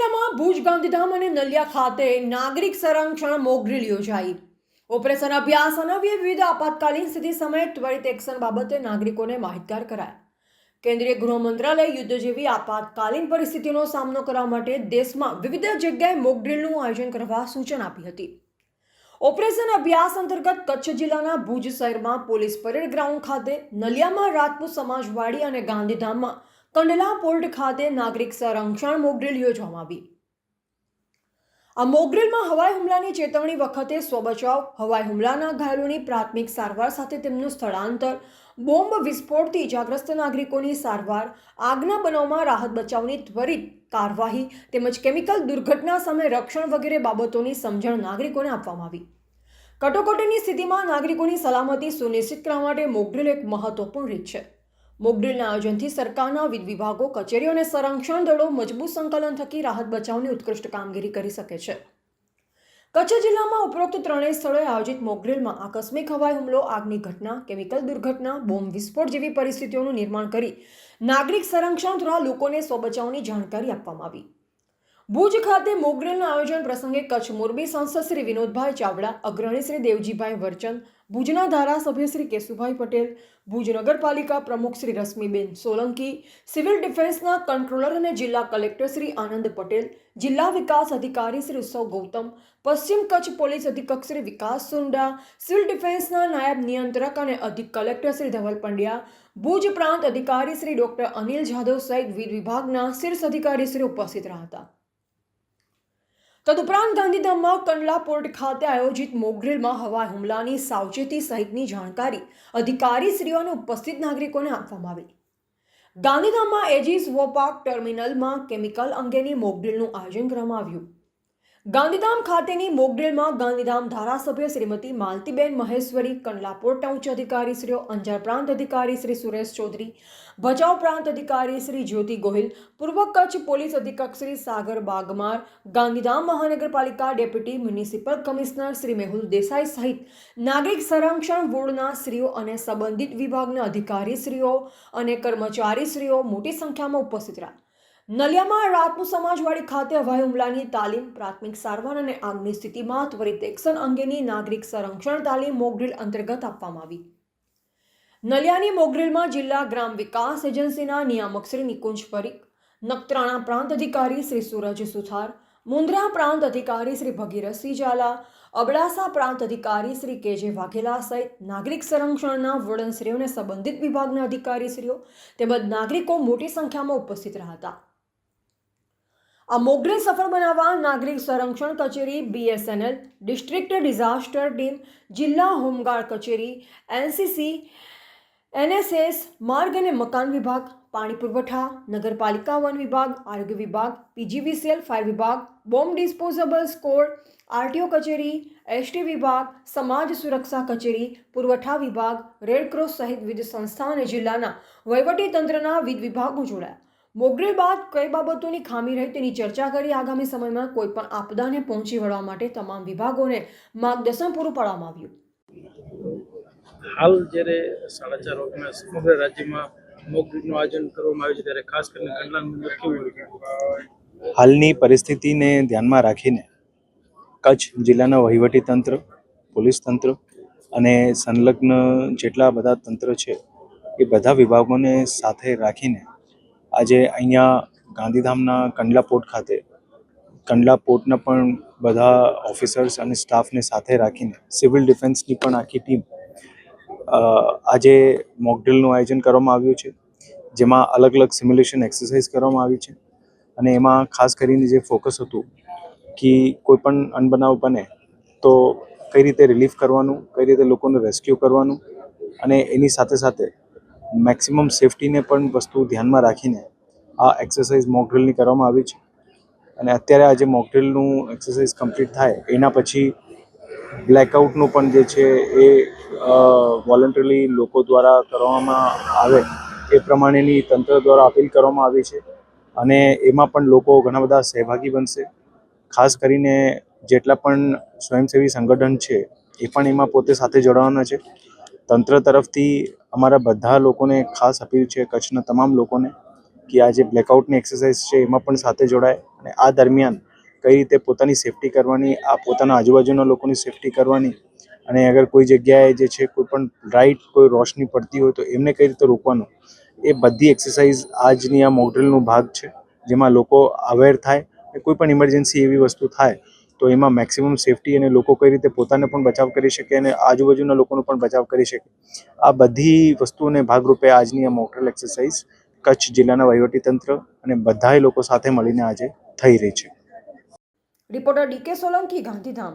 જિલ્લામાં ભુજ ગાંધીધામ અને નલિયા ખાતે નાગરિક સંરક્ષણ મોક ડ્રીલ યોજાઈ. ઓપરેશન અભ્યાસ અનવ્ય વિવિધ આપાતકાલીન સ્થિતિ સમયે ત્વરિત એક્શન બાબતે નાગરિકોને માહિતગાર કરાયા. કેન્દ્રીય ગૃહ મંત્રાલય યુદ્ધ જેવી આપાતકાલીન પરિસ્થિતિનો સામનો કરવા માટે દેશમાં વિવિધ જગ્યાએ મોક ડ્રીલનું આયોજન કરવા સૂચન આપી હતી. ઓપરેશન અભ્યાસ અંતર્ગત કચ્છ જિલ્લાના ભુજ શહેરમાં પોલીસ પરેડ ગ્રાઉન્ડ ખાતે નલિયામાં રાજપૂત સમાજવાડી અને ગાંધીધામમાં કંડલા પોર્ટ ખાતે નાગરિક સંરક્ષણ મોકડ્રીલ યોજવામાં આવી. આ મોકડ્રીલમાં હવાઈ હુમલાની ચેતવણી વખતે સ્વબચાવ, હવાઈ હુમલાના ઘાયલોની પ્રાથમિક સારવાર સાથે તેમનું સ્થળાંતર, બોમ્બ વિસ્ફોટથી ઇજાગ્રસ્ત નાગરિકોની સારવાર, આગના બનાવમાં રાહત બચાવની ત્વરિત કાર્યવાહી તેમજ કેમિકલ દુર્ઘટના સામે રક્ષણ વગેરે બાબતોની સમજણ નાગરિકોને આપવામાં આવી. કટોકટીની સ્થિતિમાં નાગરિકોની સલામતી સુનિશ્ચિત કરવા માટે મોકડ્રીલ એક મહત્વપૂર્ણ રીત છે. મોકડ્રીલના આયોજનથી સરકારના વિવિધ વિભાગો, કચેરીઓ અને સંરક્ષણ દળો મજબૂત સંકલન થકી રાહત બચાવની ઉત્કૃષ્ટ કામગીરી કરી શકે છે. કચ્છ જિલ્લામાં ઉપરોક્ત ત્રણેય સ્થળોએ આયોજિત મોકડ્રીલમાં આકસ્મિક હવાઈ હુમલો, આગની ઘટના, કેમિકલ દુર્ઘટના, બોમ્બ વિસ્ફોટ જેવી પરિસ્થિતિઓનું નિર્માણ કરી નાગરિક સંરક્ષણ દ્વારા લોકોને સ્વબચાવની જાણકારી આપવામાં આવી. ભુજ ખાતે મોકડ્રીલના આયોજન પ્રસંગે કચ્છ મોરબી સાંસદ શ્રી વિનોદભાઈ ચાવડા, અગ્રણી શ્રી દેવજીભાઈ વરચંદ, ભુજના ધારાસભ્ય શ્રી કેશુભાઈ પટેલ, ભુજ નગરપાલિકા પ્રમુખ શ્રી રશ્મિબેન સોલંકી, સિવિલ ડિફેન્સના કંટ્રોલર અને જિલ્લા કલેક્ટર શ્રી આનંદ પટેલ, જિલ્લા વિકાસ અધિકારી શ્રી ઉત્સવ ગૌતમ, પશ્ચિમ કચ્છ પોલીસ અધિક્ષક શ્રી વિકાસ સુંડા, સિવિલ ડિફેન્સના નાયબ નિયંત્રક અને અધિક કલેક્ટર શ્રી ધવલ પંડ્યા, ભુજ પ્રાંત અધિકારી શ્રી ડોક્ટર અનિલ જાદવ સહિત વિવિધ વિભાગના શીર્ષ અધિકારી શ્રી ઉપસ્થિત રહ્યા હતા. તદુપરાંત ગાંધીધામમાં કંડલા પોર્ટ ખાતે આયોજિત મોગરેલમાં હવાઈ હુમલાની સાવચેતી સહિતની જાણકારી અધિકારીશ્રીઓ અને ઉપસ્થિત નાગરિકોને આપવામાં આવી. ગાંધીધામમાં એજીસ વોપાક ટર્મિનલમાં કેમિકલ અંગેની મોકડ્રીલનું આયોજન કરવામાં આવ્યું. ગાંધીધામ ખાતેની મોકડેલમાં ગાંધીધામ ધારાસભ્ય શ્રીમતી માલતીબેન મહેશ્વરી કંડલા પોર્ટ ઉચ્ચ અધિકારી શ્રીઓ અંજાર પ્રાંત અધિકારી શ્રી સુરેશ ચૌધરી, ભચાઉ પ્રાંત અધિકારી શ્રી જ્યોતિ ગોહિલ, પૂર્વ કચ્છ પોલીસ અધિક્ષક શ્રી સાગર બાગમાર, ગાંધીધામ મહાનગરપાલિકા deputy municipal commissioner Shri Mehul Desai સહિત નાગરિક સંરક્ષણ બોર્ડના શ્રીઓ અને સંબંધિત વિભાગના અધિકારીશ્રીઓ અને કર્મચારીશ્રીઓ મોટી સંખ્યામાં ઉપસ્થિત રહ્યા. નલિયામાં રાતનું સમાજવાડી ખાતે હવાઈ હુમલાની તાલીમ, પ્રાથમિક સારવાર અને આગની સ્થિતિમાં ત્વરિત એક્શન અંગેની નાગરિક સંરક્ષણ તાલીમ મોગડ્રીલ અંતર્ગત આપવામાં આવી. નલિયાની મોગડ્રીલમાં જિલ્લા ગ્રામ વિકાસ એજન્સીના નિયામક શ્રી નિકુંજ પરીખ, નખત્રાણા પ્રાંત અધિકારી શ્રી સૂરજ સુથાર મુન્દ્રા પ્રાંત અધિકારી શ્રી ભગીરથસિંહ ઝાલા અબડાસા પ્રાંત અધિકારી શ્રી કે જે વાઘેલા સહિત નાગરિક સંરક્ષણના વડનશ્રીઓ સંબંધિત વિભાગના અધિકારીશ્રીઓ તેમજ નાગરિકો મોટી સંખ્યામાં ઉપસ્થિત રહ્યા હતા. આ મોકડ્રીલ સફળ બનાવવા નાગરિક સંરક્ષણ કચેરી બીએસએનએલ ડિસ્ટ્રિક્ટ ડિઝાસ્ટર ટીમ, જિલ્લા હોમગાર્ડ કચેરી એનસીસી એનએસએસ માર્ગ અને મકાન વિભાગ પાણી પુરવઠા નગરપાલિકા વન વિભાગ, આરોગ્ય વિભાગ પીજીવીસીએલ ફાયર વિભાગ, બોમ્બ ડિસ્પોઝેબલ સ્કોડ, આરટીઓ કચેરી એસટી વિભાગ, સમાજ સુરક્ષા કચેરી, પુરવઠા વિભાગ, રેડક્રોસ સહિત વિવિધ સંસ્થા અને જિલ્લાના વહીવટી તંત્રના વિવિધ વિભાગો જોડાયા. મોગરેલ બાદ કઈ બાબતોની ખામી રહી તેની ચર્ચા કરી આગામી સમયમાં કોઈ પણ આપદાને પહોંચી વળવા માટે તમામ વિભાગોને માર્ગદર્શન પૂરું પાડવામાં આવ્યું. હાલ જ્યારે સાડા ચાર વાગ્યાના સમગ્ર રાજ્યમાં મોક આયોજન કરવામાં આવ્યું છે ત્યારે ખાસ કરીને કંડલાનું હાલની પરિસ્થિતિને ધ્યાનમાં રાખીને કચ્છ જિલ્લાના વહીવટી તંત્ર પોલીસ તંત્ર અને સંલગ્ન જેટલા બધા તંત્ર છે એ બધા વિભાગોને સાથે રાખીને આજે અહીંયા ગાંધીધામના કંડલા પોર્ટ ખાતે કંડલા પોર્ટના પણ બધા ઓફિસર્સ અને સ્ટાફને સાથે રાખીને સિવિલ ડિફેન્સની પણ આખી ટીમ આજે મોકડ્રીલનું આયોજન કરવામાં આવ્યું છે, જેમાં અલગ અલગ સિમ્યુલેશન એક્સરસાઇઝ કરવામાં આવી છે અને એમાં ખાસ કરીને જે ફોકસ હતું કે કોઈ પણ અનબનાવ બને તો કઈ રીતે રિલીફ કરવાનું, કઈ રીતે લોકોનું રેસ્ક્યુ કરવાનું અને એની સાથે સાથે મેક્સિમમ સેફટીને પણ વસ્તુ ધ્યાનમાં રાખીને આ એક્સરસાઇઝ મોકડ્રિલની કરવામાં આવી છે. અને અત્યારે આજે મોકડ્રિલનું એક્સરસાઇઝ કમ્પ્લીટ થાય, એના પછી બ્લેકઆઉટનું પણ જે છે એ વોલન્ટરી લોકો દ્વારા કરવામાં આવે, એ પ્રમાણેની તંત્ર દ્વારા અપીલ કરવામાં આવી છે. અને એમાં પણ લોકો ઘણા બધા સહભાગી બનશે. ખાસ કરીને જેટલા પણ સ્વયંસેવી સંગઠન છે, એ પણ એમાં પોતે સાથે જોડાવાના છે. તંત્ર તરફથી અમારા બધા લોકોને ખાસ અપીલ છે, કચ્છના તમામ લોકોને, કે આ જે બ્લેકઆઉટની એક્સરસાઇઝ છે, એમાં પણ સાથે જોડાય અને આ દરમિયાન કઈ રીતે પોતાની સેફટી કરવાની, આ પોતાના આજુબાજુના લોકોની સેફટી કરવાની અને અગર કોઈ જગ્યાએ જે છે, કોઈ પણ લાઇટ કોઈ રોશની પડતી હોય તો એમને કઈ રીતે રોકવાનું, એ બધી એક્સરસાઇઝ આજની આ મોકડ્રીલનો ભાગ છે, જેમાં લોકો અવેર થાય કોઈ પણ ઇમરજન્સી એવી વસ્તુ થાય તો એમાં મેક્સિમમ સેફટી અને લોકો કઈ રીતે પોતાને પણ બચાવ કરી શકે અને આજુબાજુના લોકોનો પણ બચાવ કરી શકે. આ બધી વસ્તુઓને ભાગરૂપે આજની આ મોટરલ એક્સરસાઇઝ કચ્છ જિલ્લાના વહીવટીતંત્ર અને બધાએ લોકો સાથે મળીને આજે થઈ રહી છે. Reporter DK Solanki, Gandhidham.